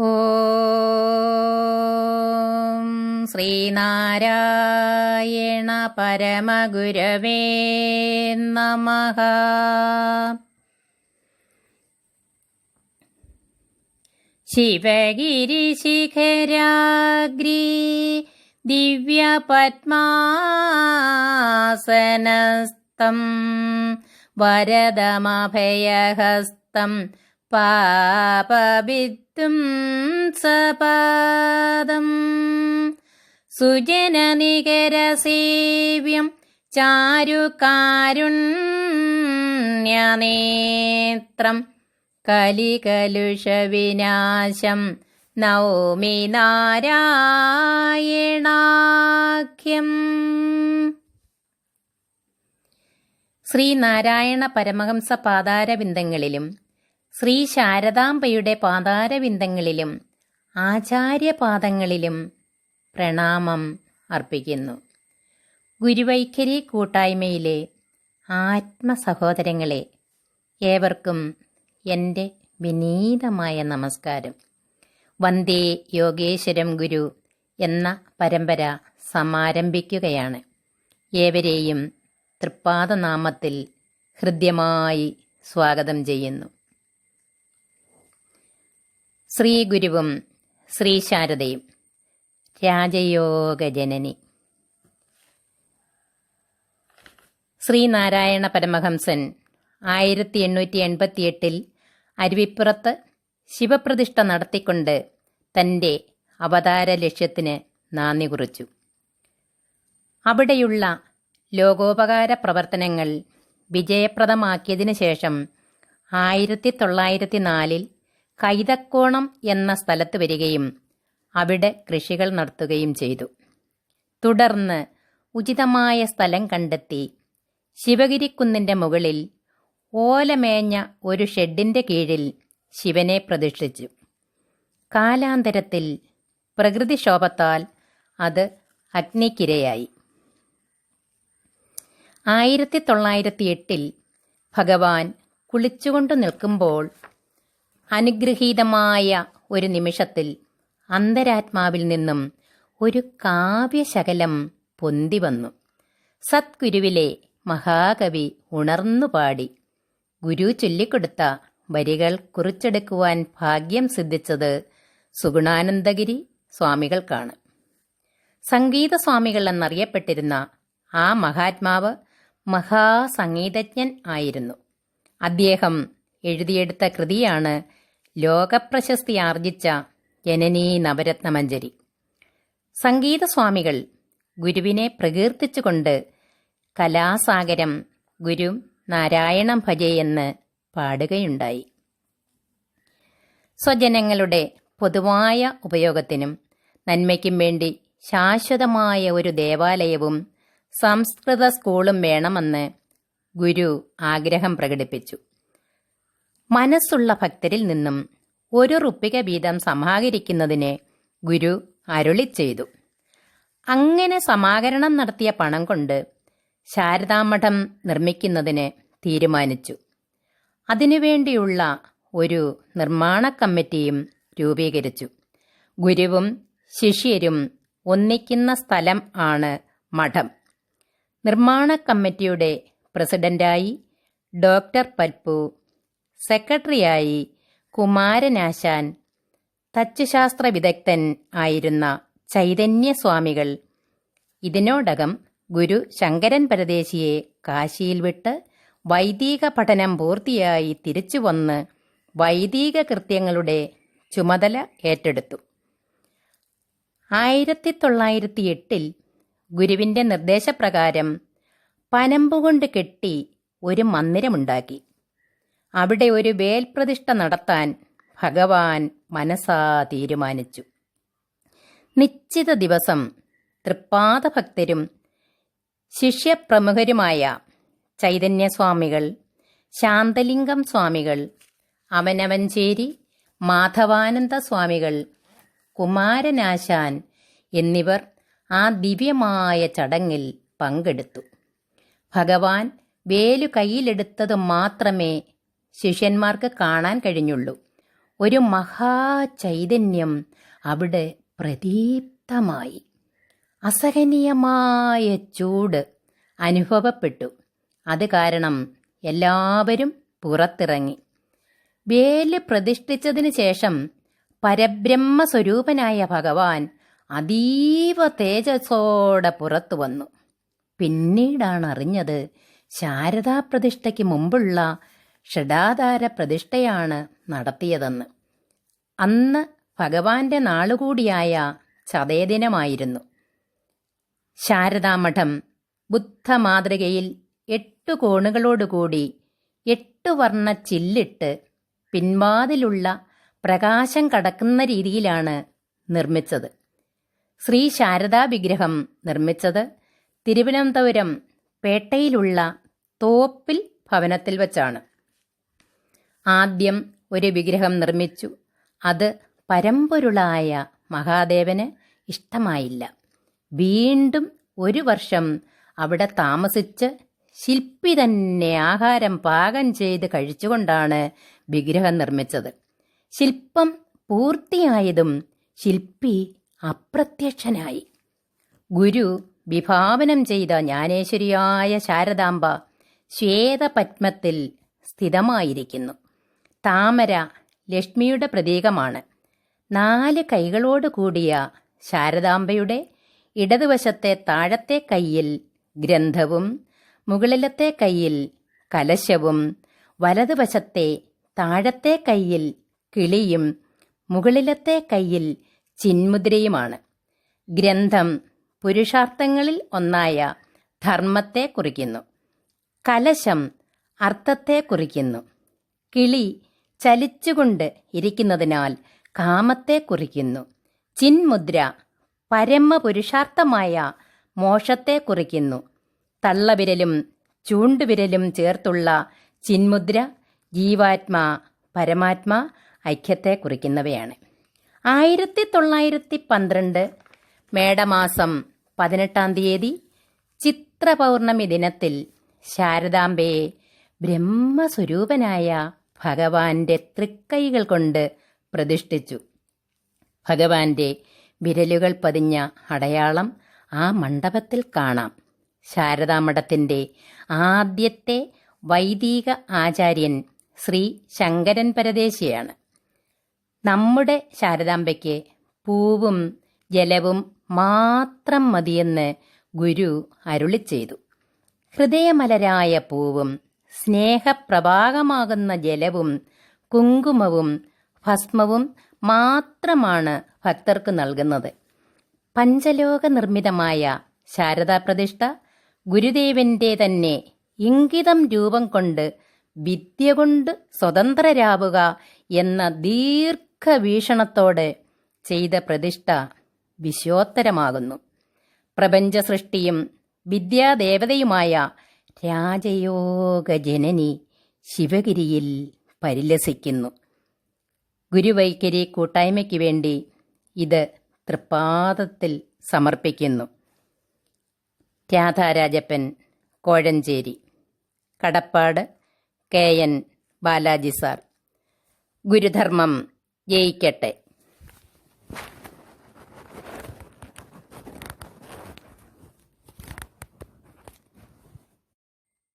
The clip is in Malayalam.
ഓം ശ്രീനാരായണ പരമഗുരവേ നമഃ. ശിവഗിരിശിഖരാഗ്രി ദിവ്യപത്മാസനസ്തം വരദമഭയഹസ്തം പാപവിത്തും സപാദം. സുജനനികരസേവ്യം ചാരുകാരുണ്യനേത്രം. കലികലുഷവിനാശം നൗമി നാരായണാഖ്യം. ശ്രീനാരായണ പരമഹംസ പാതാരവിന്ദങ്ങളിലും ശ്രീ ശാരദാംബയുടെ പാതാരവിന്ദങ്ങളിലും ആചാര്യപാദങ്ങളിലും പ്രണാമം അർപ്പിക്കുന്നു. ഗുരുവൈഖരി കൂട്ടായ്മയിലെ ആത്മസഹോദരങ്ങളെ ഏവർക്കും എന്റെ വിനീതമായ നമസ്കാരം. വന്ദേ യോഗേശ്വരം ഗുരു എന്ന പരമ്പര സമാരംഭിക്കുകയാണ്. ഏവരെയും തൃപ്പാദനാമത്തിൽ ഹൃദ്യമായി സ്വാഗതം ചെയ്യുന്നു. ശ്രീ ശ്രീശാരദയും. ശ്രീ രാജയോഗ ജനനി ശ്രീനാരായണ പരമഹംസൻ ആയിരത്തി എണ്ണൂറ്റി എൺപത്തിയെട്ടിൽ അരുവിപ്പുറത്ത് ശിവപ്രതിഷ്ഠ നടത്തിക്കൊണ്ട് തന്റെ അവതാര ലക്ഷ്യത്തിന് നാന്ദി കുറിച്ചു. അവിടെയുള്ള ലോകോപകാര പ്രവർത്തനങ്ങൾ വിജയപ്രദമാക്കിയതിനു ശേഷം ആയിരത്തി തൊള്ളായിരത്തി നാലിൽ കൈതക്കോണം എന്ന സ്ഥലത്ത് വരികയും അവിടെ കൃഷികൾ നടത്തുകയും ചെയ്തു. തുടർന്ന് ഉചിതമായ സ്ഥലം കണ്ടെത്തി. ശിവഗിരിക്കുന്നിന്റെ മുകളിൽ ഓലമേഞ്ഞ ഒരു ഷെഡിന്റെ കീഴിൽ ശിവനെ പ്രതിഷ്ഠിച്ചു. കാലാന്തരത്തിൽ പ്രകൃതിക്ഷോഭത്താൽ അത് അഗ്നിക്കിരയായി. ആയിരത്തി തൊള്ളായിരത്തി എട്ടിൽ ഭഗവാൻ കുളിച്ചുകൊണ്ട് നിൽക്കുമ്പോൾ അനുഗ്രഹീതമായ ഒരു നിമിഷത്തിൽ അന്തരാത്മാവിൽ നിന്നും ഒരു കാവ്യശകലം പൊന്തി വന്നു. സത്ഗുരുവിലെ മഹാകവി ഉണർന്നു പാടി. ഗുരു ചൊല്ലിക്കൊടുത്ത വരികൾ കുറിച്ചെടുക്കുവാൻ ഭാഗ്യം സിദ്ധിച്ചത് സുഗുണാനന്ദഗിരി സ്വാമികൾക്കാണ്. സംഗീത സ്വാമികൾ എന്നറിയപ്പെട്ടിരുന്ന ആ മഹാത്മാവ് മഹാസംഗീതജ്ഞൻ ആയിരുന്നു. അദ്ദേഹം എഴുതിയെടുത്ത കൃതിയാണ് ലോകപ്രശസ്തി ആർജിച്ച ജനനീ നവരത്നമഞ്ജരി. സംഗീതസ്വാമികൾ ഗുരുവിനെ പ്രകീർത്തിച്ചുകൊണ്ട് കലാസാഗരം ഗുരു നാരായണം ഭജയെന്ന് പാടുകയുണ്ടായി. സ്വജനങ്ങളുടെ പൊതുവായ ഉപയോഗത്തിനും നന്മയ്ക്കും വേണ്ടി ശാശ്വതമായ ഒരു ദേവാലയവും സംസ്കൃത സ്കൂളും വേണമെന്ന് ഗുരു ആഗ്രഹം പ്രകടിപ്പിച്ചു. മനസ്സുള്ള ഭക്തരിൽ നിന്നും ഒരു റുപ്പിക വീതം സമാഹരിക്കുന്നതിന് ഗുരു അരുളി ചെയ്തു. അങ്ങനെ സമാഹരണം നടത്തിയ പണം കൊണ്ട് ശാരദാമഠം നിർമ്മിക്കുന്നതിന് തീരുമാനിച്ചു. അതിനുവേണ്ടിയുള്ള ഒരു നിർമ്മാണ കമ്മിറ്റിയും രൂപീകരിച്ചു. ഗുരുവും ശിഷ്യരും ഒന്നിക്കുന്ന സ്ഥലം ആണ് മഠം. നിർമ്മാണ കമ്മിറ്റിയുടെ പ്രസിഡന്റായി ഡോക്ടർ പൽപ്പു സെക്രട്ടറിയായി കുമാരനാശാൻ തച്ചുശാസ്ത്ര വിദഗ്ധൻ ആയിരുന്ന ചൈതന്യസ്വാമികൾ. ഇതിനോടകം ഗുരു ശങ്കരൻ പരദേശിയെ കാശിയിൽ വിട്ട് വൈദിക പഠനം പൂർത്തിയായി തിരിച്ചു വന്ന് വൈദിക കൃത്യങ്ങളുടെ ചുമതല ഏറ്റെടുത്തു. ആയിരത്തി തൊള്ളായിരത്തി എട്ടിൽ ഗുരുവിന്റെ നിർദ്ദേശപ്രകാരം പനമ്പുകൊണ്ട് കെട്ടി ഒരു മന്ദിരമുണ്ടാക്കി. അവിടെ ഒരു വേൽപ്രതിഷ്ഠ നടത്താൻ ഭഗവാൻ മനസാ തീരുമാനിച്ചു. നിശ്ചിത ദിവസം തൃപ്പാദ ഭക്തരും ശിഷ്യപ്രമുഖരുമായ ചൈതന്യസ്വാമികൾ ശാന്തലിംഗം സ്വാമികൾ അവനവഞ്ചേരി മാധവാനന്ദ സ്വാമികൾ കുമാരനാശാൻ എന്നിവർ ആ ദിവ്യമായ ചടങ്ങിൽ പങ്കെടുത്തു. ഭഗവാൻ വേലു കയ്യിലെടുത്തത് മാത്രമേ ശിഷ്യന്മാർക്ക് കാണാൻ കഴിഞ്ഞുള്ളൂ. ഒരു മഹാചൈതന്യം അവിടെ പ്രദീപ്തമായി അസഹനീയമായ ചൂട് അനുഭവപ്പെട്ടു. അത് കാരണം എല്ലാവരും പുറത്തിറങ്ങി. വേൽ പ്രതിഷ്ഠിച്ചതിന് ശേഷം പരബ്രഹ്മസ്വരൂപനായ ഭഗവാൻ അതീവ തേജസ്സോടെ പുറത്തു വന്നു. പിന്നീടാണ് അറിഞ്ഞത് ശാരദാ പ്രതിഷ്ഠയ്ക്ക് മുമ്പുള്ള ഷഡാധാര പ്രതിഷ്ഠയാണ് നടത്തിയതെന്ന്. അന്ന് ഭഗവാന്റെ നാളുകൂടിയായ ചതയദിനമായിരുന്നു. ശാരദാമഠം ബുദ്ധമാതൃകയിൽ എട്ടു കോണുകളോടുകൂടി എട്ടു വർണ ചില്ലിട്ട് പിൻവാതിലുള്ള പ്രകാശം കടക്കുന്ന രീതിയിലാണ് നിർമ്മിച്ചത്. ശ്രീ ശാരദാ വിഗ്രഹം നിർമ്മിച്ചത് തിരുവനന്തപുരം പേട്ടയിലുള്ള തോപ്പിൽ ഭവനത്തിൽ വച്ചാണ്. ആദ്യം ഒരു വിഗ്രഹം നിർമ്മിച്ചു. അത് പരമ്പൊരുളായ മഹാദേവന് ഇഷ്ടമായില്ല. വീണ്ടും ഒരു വർഷം അവിടെ താമസിച്ച് ശില്പി തന്നെ ആഹാരം പാകം ചെയ്ത് കഴിച്ചുകൊണ്ടാണ് വിഗ്രഹം നിർമ്മിച്ചത്. ശില്പം പൂർത്തിയായതും ശില്പി അപ്രത്യക്ഷനായി. ഗുരു വിഭാവനം ചെയ്ത ജ്ഞാനേശ്വരിയായ ശാരദാംബ ശ്വേതപത്മത്തിൽ സ്ഥിതമായിരിക്കുന്നു. താമര ലക്ഷ്മിയുടെ പ്രതീകമാണ്. നാല് കൈകളോട് കൂടിയ ശാരദാംബയുടെ ഇടതുവശത്തെ താഴത്തെ കയ്യിൽ ഗ്രന്ഥവും മുകളിലത്തെ കയ്യിൽ കലശവും വലതുവശത്തെ താഴത്തെ കയ്യിൽ കിളിയും മുകളിലത്തെ കയ്യിൽ ചിന്മുദ്രയുമാണ്. ഗ്രന്ഥം പുരുഷാർത്ഥങ്ങളിൽ ഒന്നായ ധർമ്മത്തെ കുറിക്കുന്നു. കലശം അർത്ഥത്തെ കുറിക്കുന്നു. കിളി ചലിച്ചുകൊണ്ട് ഇരിക്കുന്നതിനാൽ കാമത്തെ കുറിക്കുന്നു. ചിന്മുദ്ര പരമപുരുഷാർത്ഥമായ മോക്ഷത്തെ കുറിക്കുന്നു. തള്ളവിരലും ചൂണ്ടുവിരലും ചേർത്തുള്ള ചിന്മുദ്ര ജീവാത്മാ പരമാത്മാ ഐക്യത്തെ കുറിക്കുന്നവയാണ്. ആയിരത്തി തൊള്ളായിരത്തി പന്ത്രണ്ട് മേടമാസം പതിനെട്ടാം തീയതി ചിത്രപൗർണമി ദിനത്തിൽ ശാരദാംബയെ ബ്രഹ്മസ്വരൂപനായ ഭഗവാന്റെ തൃക്കൈകൾ കൊണ്ട് പ്രതിഷ്ഠിച്ചു. ഭഗവാന്റെ വിരലുകൾ പതിഞ്ഞ അടയാളം ആ മണ്ഡപത്തിൽ കാണാം. ശാരദാമഠത്തിന്റെ ആദ്യത്തെ വൈദിക ആചാര്യൻ ശ്രീ ശങ്കരൻ പരദേശിയാണ്. നമ്മുടെ ശാരദാംബയ്ക്ക് പൂവും ജലവും മാത്രം മതിയെന്ന് ഗുരു അരുളി ചെയ്തു. ഹൃദയമലരായ പൂവും സ്നേഹപ്രഭാകമാകുന്ന ജലവും കുങ്കുമവും ഭസ്മവും മാത്രമാണ് ഭക്തർക്ക് നൽകുന്നത്. പഞ്ചലോക നിർമ്മിതമായ ശാരദാ പ്രതിഷ്ഠ ഗുരുദേവന്റെ തന്നെ ഇംഗിതം രൂപം കൊണ്ട് വിദ്യ കൊണ്ട് സ്വതന്ത്രരാവുക എന്ന ദീർഘവീക്ഷണത്തോടെ ചെയ്ത പ്രതിഷ്ഠ വിശ്വോത്തരമാകുന്നു. പ്രപഞ്ച സൃഷ്ടിയും വിദ്യാദേവതയുമായ രാജയോഗ ജനനി ശിവഗിരിയിൽ പരിലസിക്കുന്നു. ഗുരുവൈഖരി കൂട്ടായ്മയ്ക്ക് വേണ്ടി ഇത് തൃപ്പാദത്തിൽ സമർപ്പിക്കുന്നു. രാധാരാജപ്പൻ കോഴഞ്ചേരി. കടപ്പാട് കെ. എൻ. ബാലാജി സാർ. ഗുരുധർമ്മം ജയിക്കട്ടെ.